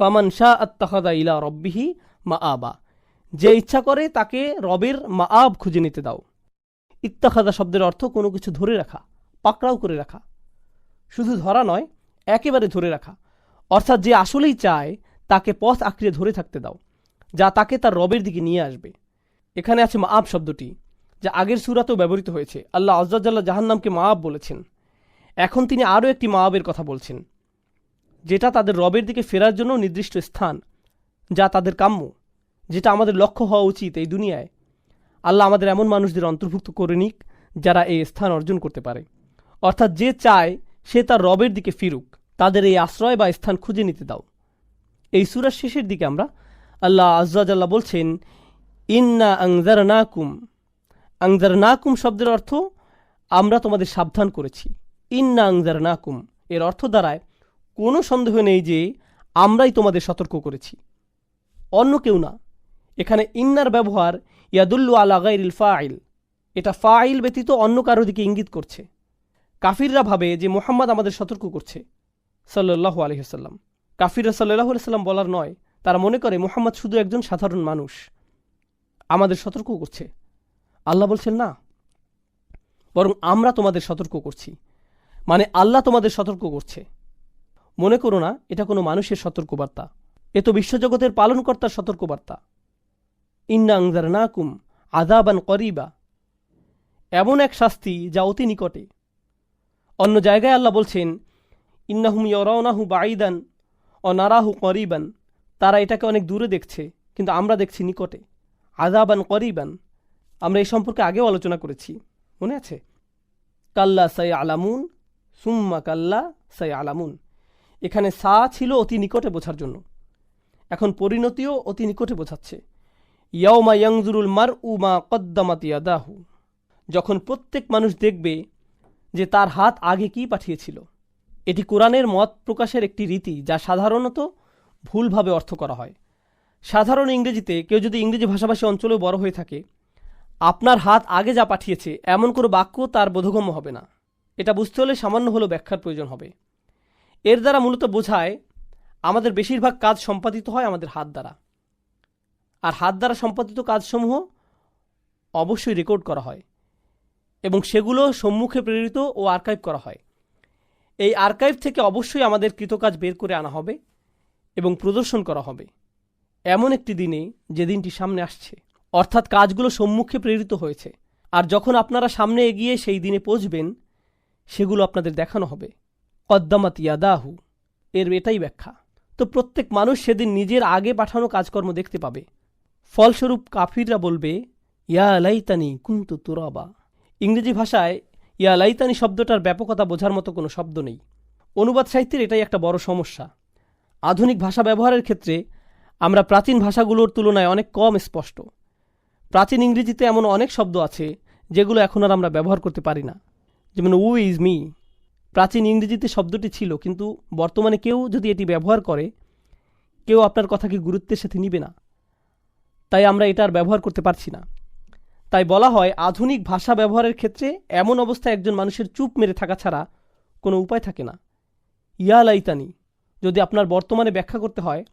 ফামান শাহ আত্মাহাদা ইলা রব্বিহি মা আবা যে ইচ্ছা করে তাকে রবের মা আব খুঁজে নিতে দাও। ইত্তাখাদা শব্দের অর্থ কোনো কিছু ধরে রাখা, পাকড়াও করে রাখা। শুধু ধরা নয়, একেবারে ধরে রাখা। অর্থাৎ যে আসলেই চায়, তাকে পথ আঁকড়ে ধরে থাকতে দাও, যা তাকে তার রবের দিকে নিয়ে আসবে। এখানে আছে মাআব শব্দটি, যা আগের সুরাতেও ব্যবহৃত হয়েছে। আল্লাহ আজ্জাল্লাহ জাহান্নামকে মাআব বলেছেন। এখন তিনি আরও একটি মাআবের কথা বলছেন। যেটা তাদের রবের দিকে ফেরার জন্য নির্দিষ্ট স্থান, যা তাদের কাম্য, যেটা আমাদের লক্ষ্য হওয়া উচিত এই দুনিয়ায়। আল্লাহ আমাদের এমন মানুষদের অন্তর্ভুক্ত করে নিক, যারা এই স্থান অর্জন করতে পারে। অর্থাৎ যে চায় সে তার রবের দিকে ফিরুক। তাদের এই আশ্রয় বা স্থান খুঁজে নিতে দাও। এই সুরার শেষের দিকে আমরা আল্লাহ আজ্লাহ বলছেন, ইন্না আংজার নাকুম আংজার নাকুম শব্দের অর্থ, আমরা তোমাদের সাবধান করেছি। ইন্না আংজার নাকুম এর অর্থ দ্বারায় কোনো সন্দেহ নেই যে আমরাই তোমাদের সতর্ক করেছি। অন্য কেউ না। এখানে ইন্নার ব্যবহার ইয়াদুল্লু আলা গাইরিল ফাইল এটা ফাইল ব্যতীত অন্য কারও দিকে ইঙ্গিত করছে। কাফিররা ভাবে যে মোহাম্মদ আমাদের সতর্ক করছে সাল্লাহ আলহিহাল্লাম কাফিররা সাল্লাহ সাল্লাম বলার নয়, তারা মনে করে মোহাম্মদ শুধু একজন সাধারণ মানুষ, আমাদের সতর্ক করছে। আল্লাহ বলছেন না, বরং আমরা তোমাদের সতর্ক করছি। মানে আল্লাহ তোমাদের সতর্ক করছে। মনে করো না, এটা কোনো মানুষের সতর্কবার্তা। এ তো বিশ্বজগতের পালনকর্তার সতর্কবার্তা। ইন্না আংজার নাকুম আদাবান করিবা। এমন এক শাস্তি যা অতি নিকটে। অন্য জায়গায় আল্লাহ বলছেন, ইন্নাহুম ইয়রাউনাহু বাইদান ও নারাহু করিবান। তারা এটাকে অনেক দূরে দেখছে, কিন্তু আমরা দেখছি নিকটে। আজাবান করিবান। আমরা এই সম্পর্কে আগেও আলোচনা করেছি। মনে আছে? কাল্লা সাই আলামুন সুম্মা কাল্লা সাই আলামুন এখানে সা ছিল অতি নিকটে বোঝার জন্য। এখন পরিণতিও অতি নিকটে বোঝাচ্ছে। ইয়াউমা ইয়াংজুরুল মার উমা কদ্দামাত ইয়াদাহু। যখন প্রত্যেক মানুষ দেখবে যে তার হাত আগে কি পাঠিয়েছিল, এটি কোরআনের মত প্রকাশের একটি রীতি যা সাধারণত ভুলভাবে অর্থ করা হয়। সাধারণ ইংরেজিতে কেউ যদি ইংরেজি ভাষাভাষী অঞ্চলেও বড় হয়ে থাকে, আপনার হাত আগে যা পাঠিয়েছে, এমন কোনো বাক্য তার বোধগম্য হবে না। এটা বুঝতে হলে সামান্য হলেও ব্যাখ্যার প্রয়োজন হবে। এর দ্বারা মূলত বোঝায় আমাদের বেশিরভাগ কাজ সম্পাদিত হয় আমাদের হাত দ্বারা। আর হাত দ্বারা সম্পাদিত কাজসমূহ অবশ্যই রেকর্ড করা হয় এবং সেগুলো সম্মুখে প্রেরিত ও আর্কাইভ করা হয়। এই আর্কাইভ থেকে অবশ্যই আমাদের কৃতকাজ বের করে আনা হবে এবং প্রদর্শন করা হবে। এমন একটি দিনে যে দিনটি সামনে আসছে। অর্থাৎ কাজগুলো সম্মুখে প্রেরিত হয়েছে। আর যখন আপনারা সামনে এগিয়ে সেই দিনে পৌঁছবেন, সেগুলো আপনাদের দেখানো হবে। কদ্দামাত ইয়াদাহু। এর এটাই ব্যাখ্যা। তো প্রত্যেক মানুষ সেদিন নিজের আগে পাঠানো কাজকর্ম দেখতে পাবে। ফলস্বরূপ কাফিররা বলবে, ইয়া লাইতানি কুন্তু তুরাবা। ইংরেজি ভাষায়, ইয়া লাইতানি শব্দটার ব্যাপকতা বোঝার মতো কোনো শব্দ নেই। অনুবাদ সাহিত্যের এটাই একটা বড় সমস্যা। আধুনিক ভাষা ব্যবহারের ক্ষেত্রে, আমরা প্রাচীন ভাষাগুলোর তুলনায় অনেক কম স্পষ্ট। প্রাচীন ইংরেজিতে এমন অনেক শব্দ আছে, যেগুলো এখন আর আমরা ব্যবহার করতে পারি না। যেমন, উ ইজ মি। প্রাচীন ইংরেজিতে শব্দটি ছিল, কিন্তু বর্তমানে কেউ যদি এটি ব্যবহার করে, কেউ আপনার কথাকে গুরুত্বের সাথে নিবে না। তাই আমরা এটা আর ব্যবহার করতে পারছি না। তাই বলা হয়, আধুনিক ভাষা ব্যবহারের ক্ষেত্রে এমন অবস্থায় একজন মানুষের চুপ মেরে থাকা ছাড়া কোনো উপায় থাকে না। ইয়া লাইতানি, যদি আপনার বর্তমানে ব্যাখ্যা করতে হয়,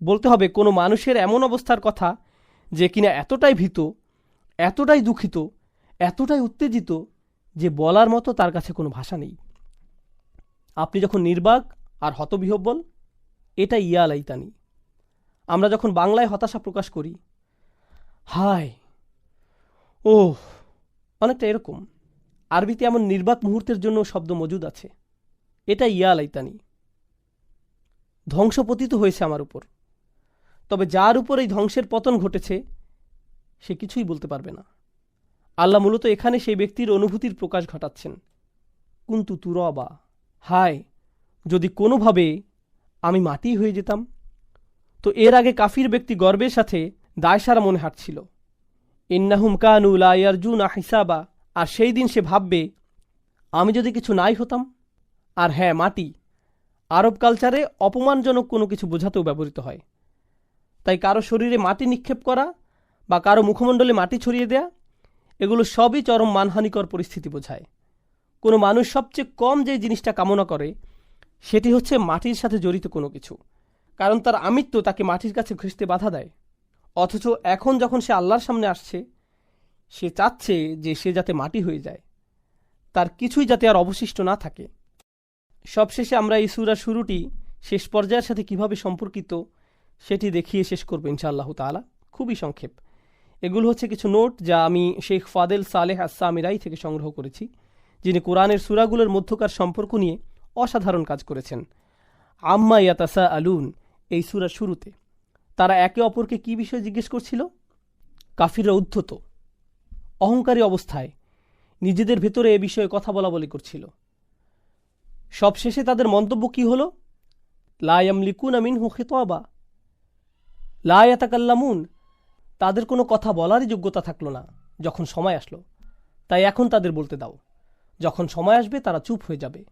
বলতে হবে, কোনো মানুষের এমন অবস্থার কথা যে কিনা এতটাই ভীত, এতটাই দুঃখিত, এতটাই উত্তেজিত যে বলার মতো তার কাছে কোনো ভাষা নেই। আপনি যখন নির্বাক আর হতবিহব্বল এটা ইয়া লাইতানি আমরা যখন বাংলায় হতাশা প্রকাশ করি, হায় ও অনেকটা এরকম। আরবিতে এমন নির্বাক মুহূর্তের জন্য শব্দ মজুদ আছে। এটা ইয়া লাইতানি ধ্বংসপতিত হয়েছে আমার উপর। তবে যার উপর এই ধ্বংসের পতন ঘটেছে, সে কিছুই বলতে পারবে না। আল্লাহ মূলত এখানে সেই ব্যক্তির অনুভূতির প্রকাশ ঘটাচ্ছেন। কুন্তু তুরবা। হায়, যদি কোনোভাবে আমি মাটি হয়ে যেতাম? তো এর আগে কাফির ব্যক্তি গর্বের সাথে দায়সারা মনে হাঁটছিল। ইন্নাহুম কানু লাইয়ারজুনা হিসাবা। আর সেই দিন সে ভাববে, আমি যদি কিছু নাই হতাম? আর হ্যাঁ মাটি। আরব কালচারে অপমানজনক কোনো কিছু বোঝাতেও ব্যবহৃত হয়। তাই কারও শরীরে মাটি নিক্ষেপ করা বা কারও মুখমণ্ডলে মাটি ছড়িয়ে দেয়া, এগুলো সবই চরম মানহানিকর পরিস্থিতি বোঝায়। কোনো মানুষ সবচেয়ে কম যে জিনিসটা কামনা করে, সেটি হচ্ছে মাটির সাথে জড়িত কোনো কিছু। কারণ তার আমিত্ব তাকে মাটির কাছে ঘেঁষতে বাধা দেয়। অথচ এখন যখন সে আল্লাহর সামনে আসছে, সে চাচ্ছে যে সে যাতে মাটি হয়ে যায়। তার কিছুই যাতে আর অবশিষ্ট না থাকে। সবশেষে আমরা এই সুরার শুরুটি শেষ পর্যায়ের সাথে কীভাবে সম্পর্কিত, সেটি দেখিয়ে শেষ করব ইনশাআল্লাহ তাআলা। খুবই সংক্ষেপ। এগুলো হচ্ছে কিছু নোট যা আমি শেখ ফাদেল সালেহ আসামিরাই থেকে সংগ্রহ করেছি। কোরআনের সুরাগুলোর মধ্যকার সম্পর্ক নিয়ে অসাধারণ কাজ করেছেন। আম্মা ইয়াতাসা আলুন এই সুরার শুরুতে। তারা একে অপরকে কি বিষয়ে জিজ্ঞেস করছিল? কাফিররা উদ্ধত, অহংকারী অবস্থায় নিজেদের ভেতরে এ বিষয়ে কথা বলা বলি করছিল। সবশেষে তাদের মন্তব্য কি হলো? লায়াম লিকুন আমিন হু খেতোয়াবা লায়াতাকাল্লামুন তাদের কোনো কথা বলারই যোগ্যতা থাকল না যখন সময় আসলো। তাই এখন তাদের বলতে দাও। যখন সময় আসবে তারা চুপ হয়ে যাবে।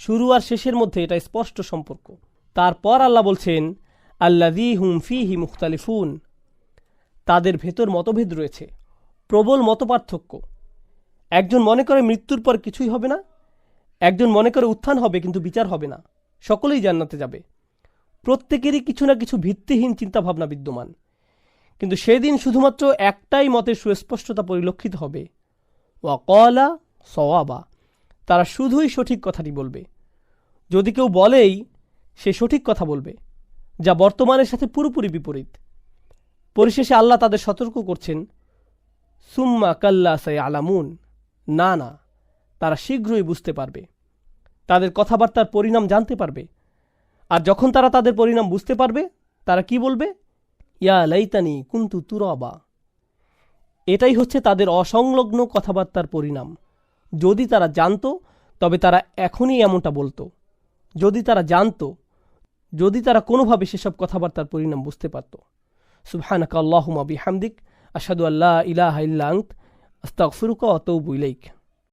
শুরু আর শেষের মধ্যে এটা স্পষ্ট সম্পর্ক। তারপর আল্লাহ বলছেন আল্লাদি হুম ফিহি মুখতালিফুন। তাদের ভেতর মতভেদ রয়েছে, প্রবল মতপার্থক্য। একজন মনে করে মৃত্যুর পর কিছুই হবে না, একজন মনে করে উত্থান হবে কিন্তু বিচার হবে না, সকলেই জান্নাতে যাবে। প্রত্যেকেরই কিছু না কিছু ভিত্তিহীন চিন্তাভাবনা বিদ্যমান। কিন্তু সেদিন শুধুমাত্র একটাই মতের সুস্পষ্টতা পরিলক্ষিত হবে। ওয়া কলা সওয়াবা, তারা শুধুই সঠিক কথাটি বলবে। যদি কেউ বলেই, সে সঠিক কথা বলবে, যা বর্তমানের সাথে পুরোপুরি বিপরীত। পরিশেষে আল্লাহ তাদের সতর্ক করছেন, সুম্মা কাল্লা সাই আলামুন না না, তারা শীঘ্রই বুঝতে পারবে। তাদের কথাবার্তার পরিণাম জানতে পারবে। আর যখন তারা তাদের পরিণাম বুঝতে পারবে, তারা কি বলবে? ইয়া লাইতানি কুন্তু তুরবা। এটাই হচ্ছে তাদের অসংলগ্ন কথাবার্তার পরিণাম। যদি তারা জানতো, তবে তারা এখনই এমনটা বলতো। যদি তারা জানতো, যদি তারা কোনোভাবে সেসব কথাবার্তার পরিণাম বুঝতে পারত। সুবহানাকা আল্লাহুম্মা বিহামদিক আসাদু আল্লাহ ইলাহা ইল্লা আস্তাগফিরুকা ওয়া আতুবু ইলাইক।